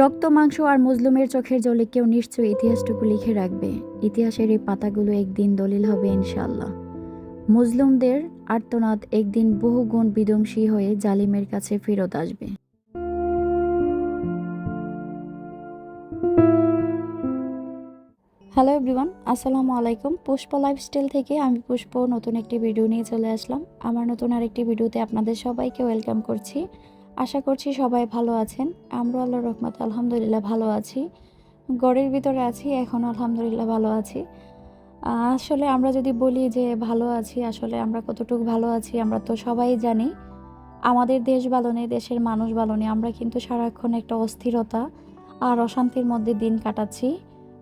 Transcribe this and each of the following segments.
রক্ত, মাংস আর মজলুমের চোখের জলে কেউ নিশ্চয়ই ইতিহাসটুকু লিখে রাখবে। ইতিহাসের এই পাতাগুলো একদিন দলিল হবে ইনশাল্লাহ মজলুমদের আর্তনাদ একদিন বহু গুণ বিধ্বংসী হয়ে জালিমের কাছে ফেরত আসবে। হ্যালো এভরিওয়ান, আসসালামু আলাইকুম। পুষ্প লাইফস্টাইল থেকে আমি পুষ্প, নতুন একটি ভিডিও নিয়ে চলে আসলাম। আমার নতুন আরেকটি ভিডিওতে আপনাদের সবাইকে ওয়েলকাম করছি। আশা করছি সবাই ভালো আছেন। আমরা আল্লাহ রহমত আলহামদুলিল্লাহ ভালো আছি। গড়ের ভিতরে আছি, এখন আলহামদুলিল্লাহ ভালো আছি। আসলে আমরা যদি বলি যে ভালো আছি, আসলে আমরা কতটুকু ভালো আছি আমরা তো সবাই জানি। আমাদের দেশ ভালো নেই, দেশের মানুষ ভালো নেই, আমরা কিন্তু সারাক্ষণ একটা অস্থিরতা আর অশান্তির মধ্যে দিন কাটাচ্ছি।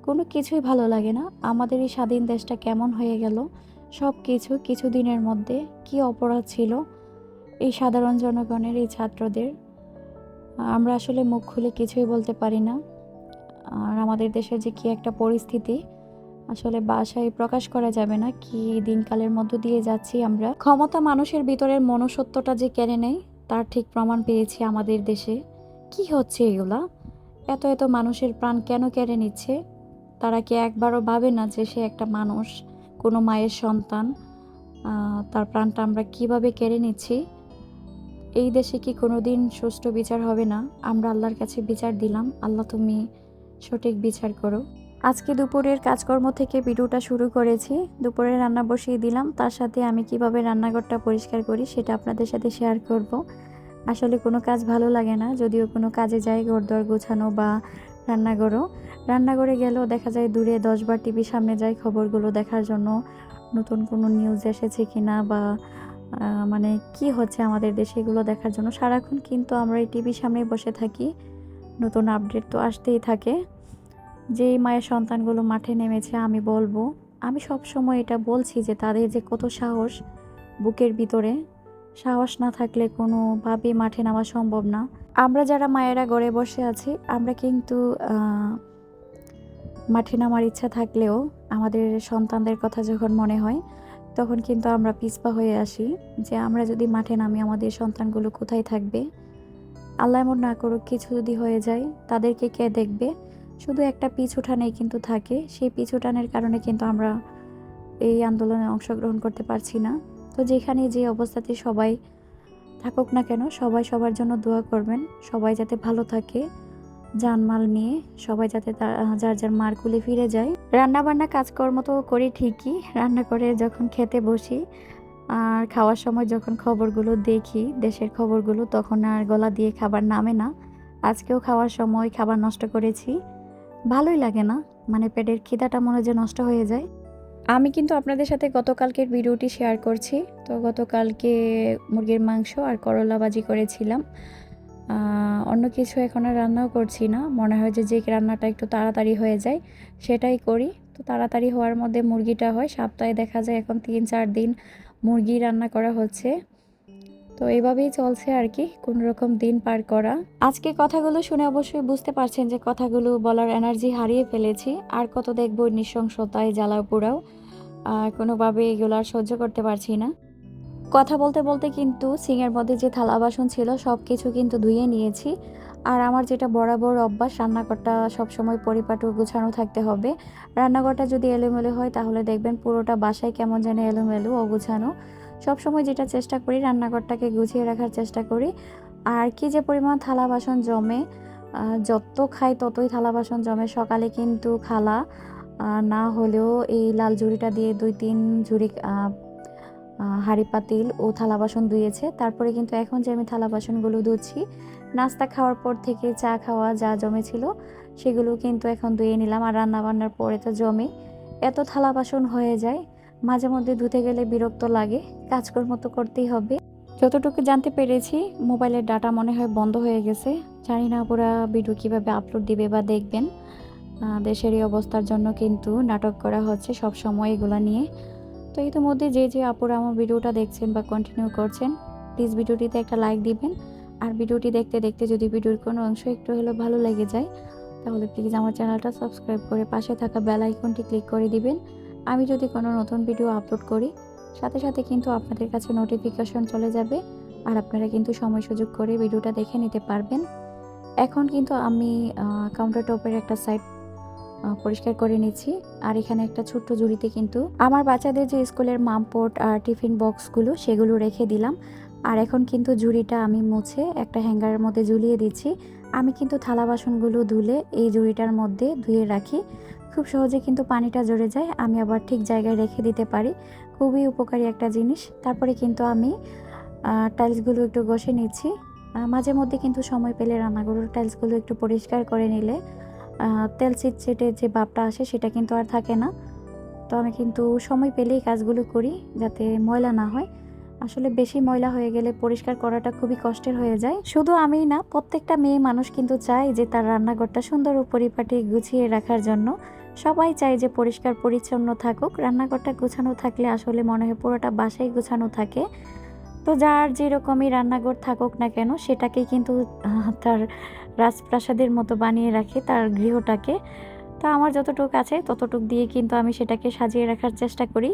কোনো কিছুই ভালো লাগে না। আমাদের এই স্বাধীন দেশটা কেমন হয়ে গেল? সব কিছু কিছু দিনের মধ্যে কি অপরাধ ছিল? এই সাধারণ জনগণের, এই ছাত্রদের, আমরা আসলে মুখ খুলে কিছুই বলতে পারি না। আর আমাদের দেশের যে কি একটা পরিস্থিতি, আসলে বাসায় প্রকাশ করা যাবে না কি দিনকালের মধ্য দিয়ে যাচ্ছি আমরা। ক্ষমতা মানুষের ভিতরের মনুষ্যত্বটা যে কেড়ে নেয়, তার ঠিক প্রমাণ পেয়েছি আমাদের দেশে। কি হচ্ছে এগুলা? এত এত মানুষের প্রাণ কেন কেড়ে নিচ্ছে? তারা কি একবারও ভাবে না যে সে একটা মানুষ, কোনো মায়ের সন্তান তার প্রাণটা আমরা কীভাবে কেড়ে নিচ্ছি? এই দেশে কি কোনোদিন সুষ্ঠু বিচার হবে না? আমরা আল্লাহর কাছে বিচার দিলাম। আল্লাহ তুমি সঠিক বিচার করো। আজকে দুপুরের কাজকর্ম থেকে ভিডিওটা শুরু করেছি। দুপুরে রান্না বসিয়ে দিলাম। তার সাথে আমি কীভাবে রান্নাঘরটা পরিষ্কার করি সেটা আপনাদের সাথে শেয়ার করব। আসলে কোনো কাজ ভালো লাগে না যদিও কোনো কাজে যাই ঘরদর গোছানো বা রান্নাঘরও। রান্নাঘরে গেলেও দেখা যায় দূরে দশবার টিভির সামনে যাই খবরগুলো দেখার জন্য নতুন কোনো নিউজ এসেছে কিনা বা আহ, মানে কি হচ্ছে আমাদের দেশে এগুলো দেখার জন্য? সারাক্ষণ কিন্তু আমরা এই টিভির সামনে বসে থাকি। নতুন আপডেট তো আসতেই থাকে। যেই মায়ের সন্তানগুলো মাঠে নেমেছে, আমি বলব, আমি সব সময় এটা বলছি যে তাদের যে কত সাহস বুকের ভিতরে। সাহস না থাকলে কোনোভাবেই মাঠে নামা সম্ভব না। আমরা যারা মায়েরা ঘরে বসে আছি, আমরা কিন্তু মাঠে নামার ইচ্ছা থাকলেও আমাদের সন্তানদের কথা যখন মনে হয় তখন কিন্তু আমরা পিছপা হয়ে আসি যে আমরা যদি মাঠে নামি আমাদের সন্তানগুলো কোথায় থাকবে? আল্লাহ এমন না করুক, কিছু যদি হয়ে যায়, তাদেরকে কে দেখবে? শুধু একটা পিছুটানেই কিন্তু থাকে। সেই পিছুটানের কারণে কিন্তু আমরা এই আন্দোলনে অংশগ্রহণ করতে পারছি না। তো যেখানে যে অবস্থাতে সবাই থাকুক না কেন, সবাই সবার জন্য দোয়া করবেন। সবাই যাতে ভালো থাকে। জানমাল নিয়ে সবাই যাতে যার যার মার কুলে ফিরে যায়। রান্না বান্না কাজকর্ম তো করি ঠিকই, রান্না করে যখন খেতে বসি আর খাওয়ার সময় যখন খবরগুলো দেখি, দেশের খবরগুলো, তখন আর গলা দিয়ে খাবার নামে না। আজকেও খাওয়ার সময় খাবার নষ্ট করেছি। ভালোই লাগে না মানে পেটের খিদাটা মনে যে নষ্ট হয়ে যায়। আমি কিন্তু আপনাদের সাথে গতকালকের ভিডিওটি শেয়ার করছি। তো গতকালকে মুরগির মাংস আর করলা ভাজি করেছিলাম। অন্য কিছু এখন আর রান্নাও করছি না। মনে হয় যে যে রান্নাটা একটু তাড়াতাড়ি হয়ে যায়, সেটাই করি। তো তাড়াতাড়ি হওয়ার মধ্যে মুরগিটা হয়। সপ্তাহে দেখা যায় এখন তিন চার দিন মুরগি রান্না করা হচ্ছে। তো এইভাবেই চলছে আর কি, কোন রকম দিন পার করা। আজকে কথাগুলো শুনে অবশ্যই বুঝতে পারছেন যে কথাগুলো বলার এনার্জি হারিয়ে ফেলেছি। আর কত দেখব নৃশংসতায় জ্বালাও পোড়াও। কোনোভাবে এগুলো আর সহ্য করতে পারছি না। কথা বলতে বলতে কিন্তু সিংয়ের মধ্যে যে থালা বাসন ছিল সব কিছু কিন্তু ধুয়ে নিয়েছি। আর আমার যেটা বরাবর অভ্যাস, রান্নাঘরটা সবসময় পরিপাটি গুছানো থাকতে হবে। রান্নাঘরটা যদি এলোমেলো হয়, তাহলে দেখবেন পুরোটা বাসায় কেমন যেন এলোমেলো অগুছানো সবসময় যেটা চেষ্টা করি, রান্নাঘরটাকে গুছিয়ে রাখার চেষ্টা করি। আর কি যে পরিমাণ থালা বাসন জমে যত খাই ততই থালা বাসন জমে। সকালে কিন্তু খালা না হলেও এই লাল ঝুড়িটা দিয়ে দুই তিন ঝুড়ি হাঁড়ি পাতিল ও থালা বাসন ধুয়েছে। তারপরে কিন্তু এখন যে আমি থালা বাসনগুলো ধুচ্ছি, নাস্তা খাওয়ার পর থেকে চা খাওয়া যা জমেছিল, সেগুলো কিন্তু এখন ধুয়ে নিলাম। আর রান্নাবান্নার পরে তো জমে। এত থালা বাসন হয়ে যায়, মাঝে মধ্যে ধুতে গেলে বিরক্ত লাগে। কাজকর্ম তো করতেই হবে। যতটুকু জানতে পেরেছি, মোবাইলের ডাটা মনে হয় বন্ধ হয়ে গেছে। জানি না পুরা ভিডিও কীভাবে আপলোড দিবে বা দেখবেন। দেশের এই অবস্থার জন্য কিন্তু নাটক করা হচ্ছে সব সময় এগুলো নিয়ে। তো ইতিমধ্যে যে যে আপুরা আমার ভিডিওটা দেখছেন বা কন্টিনিউ করছেন প্লিজ ভিডিওটিতে একটা লাইক দিবেন। আর ভিডিওটি দেখতে দেখতে যদি ভিডিওর কোনো অংশ একটু হলেও ভালো লেগে যায়, তাহলে প্লিজ আমার চ্যানেলটা সাবস্ক্রাইব করে পাশে থাকা বেল আইকনটি ক্লিক করে দিবেন। আমি যদি কোনো নতুন ভিডিও আপলোড করি, সাথে সাথে কিন্তু আপনাদের কাছে নোটিফিকেশন চলে যাবে আর আপনারা কিন্তু সময় সুযোগ করে ভিডিওটা দেখে নিতে পারবেন। এখন কিন্তু আমি কাউন্টার টপের একটা সাইড পরিষ্কার করে নিচ্ছি। আর এখানে একটা ছোট্ট জুড়িতে কিন্তু আমার বাচ্চাদের যে স্কুলের মামপোট আর টিফিন বক্সগুলো, সেগুলো রেখে দিলাম। আর এখন কিন্তু ঝুড়িটা আমি মুছে একটা হ্যাঙ্গারের মধ্যে ঝুলিয়ে দিচ্ছি। আমি কিন্তু থালা বাসনগুলো ধুলে এই ঝুড়িটার মধ্যে ধুয়ে রাখি। খুব সহজে কিন্তু পানিটা জড়ে যায়, আমি আবার ঠিক জায়গায় রেখে দিতে পারি। খুবই উপকারী একটা জিনিস। তারপরে কিন্তু আমি টাইলসগুলো একটু ঘষে নিচ্ছি। মাঝে মধ্যে কিন্তু সময় পেলে রান্নাঘরের টাইলসগুলো একটু পরিষ্কার করে নিলে তেল চিটচিটে যে ভাবটা আসে সেটা কিন্তু আর থাকে না। তো আমি কিন্তু সময় পেলেই কাজগুলো করি যাতে ময়লা না হয়। আসলে বেশি ময়লা হয়ে গেলে পরিষ্কার করাটা খুবই কষ্টের হয়ে যায়। শুধু আমি না, প্রত্যেকটা মেয়ে মানুষ কিন্তু চায় যে তার রান্নাঘরটা সুন্দর ও পরিপাটি গুছিয়ে রাখার জন্য। সবাই চায় যে পরিষ্কার পরিচ্ছন্ন থাকুক। রান্নাঘরটা গুছানো থাকলে আসলে মনে হয় পুরোটা বাসায় গুছানো থাকে। তো যার যেরকমই রান্নাঘর থাকুক না কেন, সেটাকে কিন্তু তার রাজপ্রাসাদের মতো বানিয়ে রাখে তার গৃহটাকে। তো আমার যতটুক আছে ততটুক দিয়ে কিন্তু আমি সেটাকে সাজিয়ে রাখার চেষ্টা করি।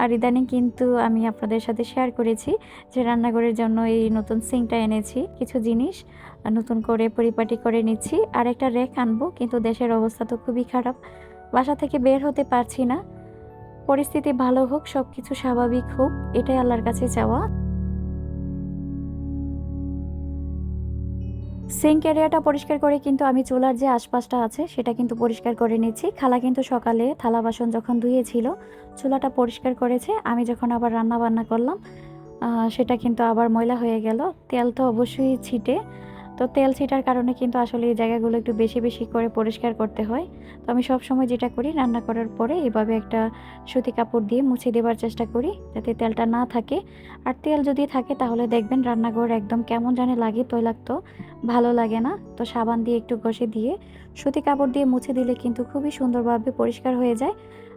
আর ইদানিং কিন্তু আমি আপনাদের সাথে শেয়ার করেছি যে রান্নাঘরের জন্য এই নতুন সিংটা এনেছি, কিছু জিনিস নতুন করে পরিপাটি করে নিচ্ছি। আর একটা র্যাক আনব, কিন্তু দেশের অবস্থা তো খুবই খারাপ। বাসা থেকে বের হতে পারছি না। পরিস্থিতি ভালো হোক সব কিছু স্বাভাবিক হোক, এটাই আল্লাহর কাছে চাওয়া। সিঙ্ক এরিয়াটা পরিষ্কার করে কিন্তু আমি চুলার যে আশপাশটা আছে, সেটা কিন্তু পরিষ্কার করে নিচ্ছি। খালা কিন্তু সকালে থালা বাসন যখন ধুয়েছিল, চুলাটা পরিষ্কার করেছে। আমি যখন আবার রান্না বান্না করলাম সেটা কিন্তু আবার ময়লা হয়ে গেল। তেল তো অবশ্যই ছিটে। তো তেল ছিটার কারণে কিন্তু আসলে এই জায়গাগুলো একটু বেশি বেশি করে পরিষ্কার করতে হয়। তো আমি সব সময় যেটা করি, রান্না করার পরে এভাবে একটা সুতি কাপড় দিয়ে মুছে দেওয়ার চেষ্টা করি যাতে তেলটা না থাকে। আর তেল যদি থাকে তাহলে দেখবেন রান্নাঘর একদম কেমন জানে লাগে তৈলাক্ত, ভালো লাগে না। তো সাবান দিয়ে একটু ঘষে দিয়ে সুতি কাপড় দিয়ে মুছে দিলে কিন্তু খুবই সুন্দরভাবে পরিষ্কার হয়ে যায়।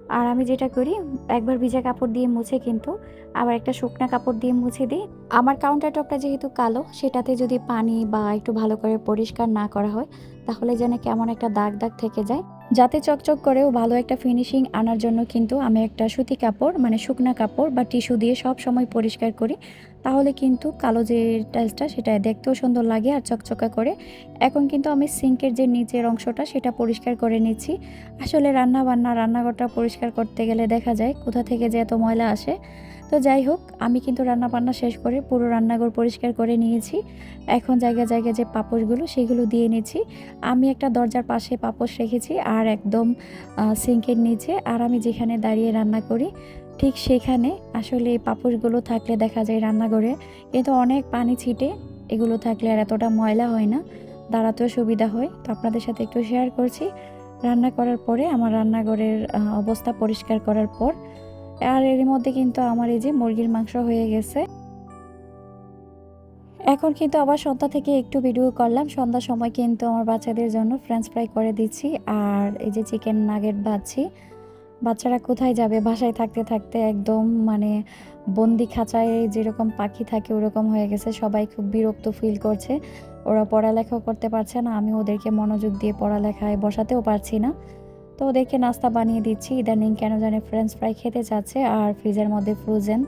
আর আমি যেটা করি, একবার ভিজা কাপড় দিয়ে মুছে কিন্তু আবার একটা শুকনো কাপড় দিয়ে মুছে দিই। আমার কাউন্টার টপটা যেহেতু কালো, সেটাতে যদি পানি বা একটু ভালো করে পরিষ্কার না করা হয়, তাহলে যেন কেমন একটা দাগ দাগ থেকে যায়। যাতে চকচক করেও ভালো একটা ফিনিশিং আনার জন্য কিন্তু আমি একটা সুতি কাপড় মানে শুকনা কাপড় বা টিস্যু দিয়ে সব সময় পরিষ্কার করি। তাহলে কিন্তু কালো যে টাইলসটা, সেটা দেখতেও সুন্দর লাগে আর চকচকা করে। এখন কিন্তু আমি সিঙ্কের যে নিচের অংশটা, সেটা পরিষ্কার করে নিচ্ছি। আসলে রান্না বান্না রান্নাঘরটা পরিষ্কার করতে গেলে দেখা যায় কোথা থেকে যে এত ময়লা আসে। তো যাই হোক, আমি কিন্তু রান্না বান্না শেষ করে পুরো রান্নাঘর পরিষ্কার করে নিয়েছি। এখন জায়গায় জায়গায় যে পাপোশগুলো সেগুলো দিয়ে নিয়েছি আমি একটা দরজার পাশে পাপোশ রেখেছি আর একদম সিঙ্কের নিচে। আর আমি যেখানে দাঁড়িয়ে রান্না করি, ঠিক সেখানে আসলে এই পাপোশগুলো থাকলে দেখা যায় রান্নাঘরে কিন্তু অনেক পানি ছিটে এগুলো থাকলে আর এতটা ময়লা হয় না, দাঁড়াতেও সুবিধা হয়। তো আপনাদের সাথে একটু শেয়ার করছি। রান্না করার পরে আমার রান্নাঘরের অবস্থা পরিষ্কার করার পর আর এর মধ্যে কিন্তু আমার এই যে মুরগির মাংস হয়ে গেছে। এখন কিন্তু আবার সন্ধ্যা থেকে একটু ভিডিও করলাম। সন্ধ্যার সময় কিন্তু আমার বাচ্চাদের জন্য ফ্রেঞ্চ ফ্রাই করে দিচ্ছি। আর এই যে চিকেন নাগেট ভাজছি। বাচ্চারা কোথায় যাবে? বাসায় থাকতে থাকতে একদম মানে বন্দি খাঁচায় যেরকম পাখি থাকে ওরকম হয়ে গেছে। সবাই খুব বিরক্ত ফিল করছে। ওরা পড়ালেখাও করতে পারছে না। আমি ওদেরকে মনোযোগ দিয়ে পড়ালেখায় বসাতেও পারছি না। তো ওদেরকে নাস্তা বানিয়ে দিচ্ছি। ইদানিং কেন জানি ফ্রেঞ্চ ফ্রাই খেতে চাচ্ছে আর ফ্রিজের মধ্যে ফ্রোজেন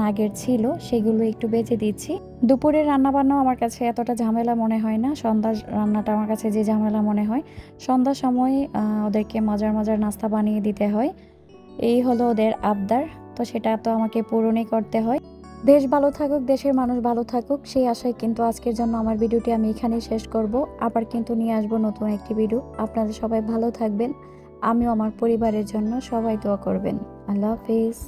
নাগের ছিল, সেগুলো একটু বেঁচে দিচ্ছি। দুপুরের রান্নাবান্নাও আমার কাছে এতটা ঝামেলা মনে হয় না। সন্ধ্যার রান্নাটা আমার কাছে যে ঝামেলা মনে হয়, সন্ধ্যার সময় ওদেরকে মজার মজার নাস্তা বানিয়ে দিতে হয়। এই হলো ওদের আবদার, তো সেটা তো আমাকে পূরণই করতে হয়। দেশ ভালো থাকুক, দেশের মানুষ ভালো থাকুক, সেই আশায় কিন্তু আজকের জন্য আমার ভিডিওটি আমি এখানেই শেষ করব। আবার কিন্তু নিয়ে আসব নতুন একটি ভিডিও। আপনারা সবাই ভালো থাকবেন। আমিও আমার পরিবারের জন্য সবাই দোয়া করবেন। আল্লাহ হাফিজ।